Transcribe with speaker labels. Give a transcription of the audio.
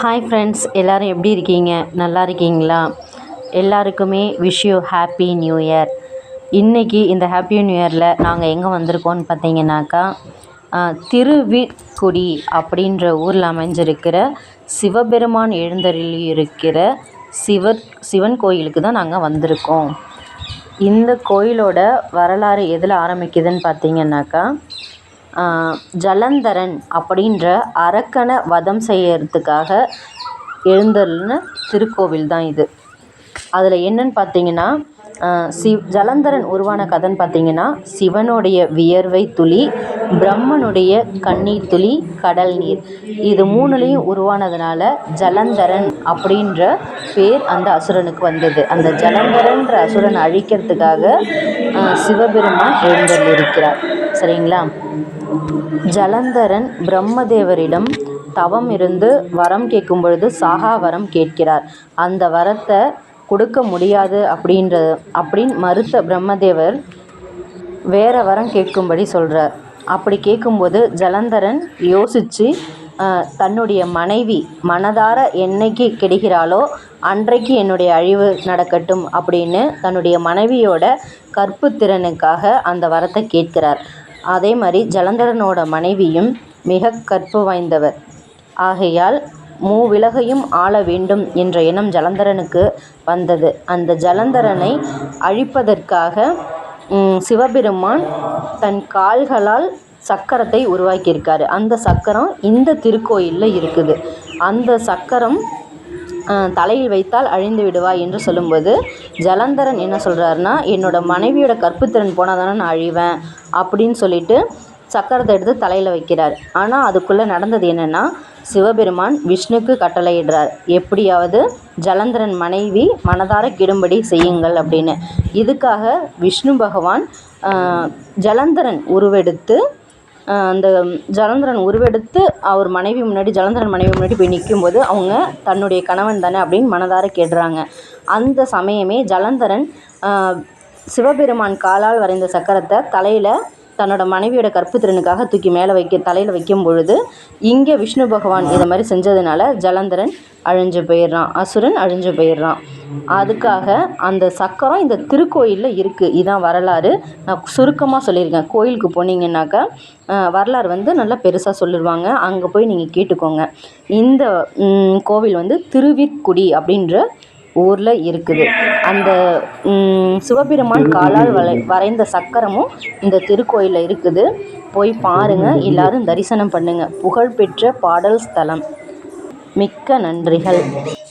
Speaker 1: hi friends எல்லோரும் எப்படி இருக்கீங்க நல்லா இருக்கீங்களா எல்லாருக்குமே விஷ் ஹாப்பி நியூ இயர் இன்றைக்கி இந்த ஹாப்பி நியூ இயரில் நாங்கள் எங்கே வந்திருக்கோம்னு பார்த்தீங்கன்னாக்கா திருவிக்குடி அப்படின்ற ஊரில் அமைஞ்சிருக்கிற சிவபெருமான் எழுந்தரில் இருக்கிற சிவர் சிவன் கோயிலுக்கு தான் நாங்கள் வந்திருக்கோம் இந்த கோயிலோட வரலாறு எதில் ஆரம்பிக்குதுன்னு பார்த்தீங்கன்னாக்கா ஜலந்தரன் அப்படின்ற அரக்கனை வதம் செய்யறதுக்காக எழுந்தருள்ன திருக்கோவில் தான் இது அதில் என்னன்னு பார்த்தீங்கன்னா சிவ் ஜலந்தரன் உருவான கதைன்னு பார்த்தீங்கன்னா சிவனுடைய வியர்வை துளி பிரம்மனுடைய கண்ணீர் துளி கடல் நீர் இது மூணுலேயும் உருவானதுனால ஜலந்தரன் அப்படின்ற பேர் அந்த அசுரனுக்கு வந்தது அந்த ஜலந்தரன்ற அசுரன் அழிக்கிறதுக்காக சிவபெருமான் எழுந்தருள் இருக்கிறார் சரிங்களா ஜலந்தரன் பிரம்மதேவரிடம் தவம் இருந்து வரம் கேட்கும் பொழுது சாகா வரம் கேட்கிறார் அந்த வரத்தை கொடுக்க முடியாது அப்படின்ற அப்படின்னு மறுத்த பிரம்மதேவர் வேற வரம் கேட்கும்படி சொல்கிறார் அப்படி கேட்கும்போது ஜலந்தரன் யோசித்து தன்னுடைய மனைவி மனதார என்னைக்கு கிடைக்கிறாளோ அன்றைக்கு என்னுடைய அழிவு நடக்கட்டும் அப்படின்னு தன்னுடைய மனைவியோட கற்புத்திறனுக்காக அந்த வரத்தை கேட்கிறார் அதே மாதிரி ஜலந்தரனோட மனைவியும் மிக கற்பு வாய்ந்தவர் ஆகையால் மூவிலகையும் ஆள வேண்டும் என்ற எண்ணம் ஜலந்தரனுக்கு வந்தது அந்த ஜலந்தரனை அழிப்பதற்காக சிவபெருமான் தன் கால்களால் சக்கரத்தை உருவாக்கியிருக்காரு அந்த சக்கரம் இந்த திருக்கோயிலில் இருக்குது அந்த சக்கரம் தலையில் வைத்தால் அழிந்து விடுவாய் என்று சொல்லும்போது ஜலந்தரன் என்ன சொல்கிறாருன்னா என்னோடய மனைவியோட கற்புத்திறன் போனால் தானே நான் அழிவேன் அப்படின்னு சொல்லிட்டு சக்கரத்தை எடுத்து தலையில் வைக்கிறார் ஆனால் அதுக்குள்ளே நடந்தது என்னென்னா சிவபெருமான் விஷ்ணுக்கு கட்டளையிடுறார் எப்படியாவது ஜலந்தரன் மனைவி மனதார கிடும்படி செய்யுங்கள் அப்படின்னு இதுக்காக விஷ்ணு பகவான் ஜலந்தரன் உருவெடுத்து அந்த ஜலந்தரன் உருவெடுத்து அவர் மனைவி முன்னாடி ஜலந்தரன் மனைவி முன்னாடி போய் நிற்கும்போது அவங்க தன்னுடைய கணவன் தானே அப்படின்னு மனதார கேடுறாங்க அந்த சமயமே ஜலந்தரன் சிவபெருமான் காலால் வரைந்த சக்கரத்தை தலையில் தன்னோட மனைவியோட கற்புத்திறனுக்காக தூக்கி மேலே வைக்க தலையில் வைக்கும் பொழுது இங்கே விஷ்ணு பகவான் இதை மாதிரி செஞ்சதுனால ஜலந்தரன் அழிஞ்சு போயிடுறான் அசுரன் அழிஞ்சு போயிடுறான் அதுக்காக அந்த சக்கரம் இந்த திருக்கோயிலில் இருக்குது இதான் வரலாறு நான் சுருக்கமாக சொல்லியிருக்கேன் கோயிலுக்கு போனீங்கன்னாக்கா வரலாறு வந்து நல்லா பெருசாக சொல்லிடுவாங்க அங்கே போய் நீங்கள் கேட்டுக்கோங்க இந்த கோவில் வந்து திருவிற்குடி அப்படின்ற ஊரில் இருக்குது அந்த சிவபெருமான் காலால் வரை வரைந்த சக்கரமும் இந்த திருக்கோயிலில் இருக்குது போய் பாருங்கள் எல்லோரும் தரிசனம் பண்ணுங்கள் புகழ்பெற்ற பாடல் ஸ்தலம் மிக்க நன்றிகள்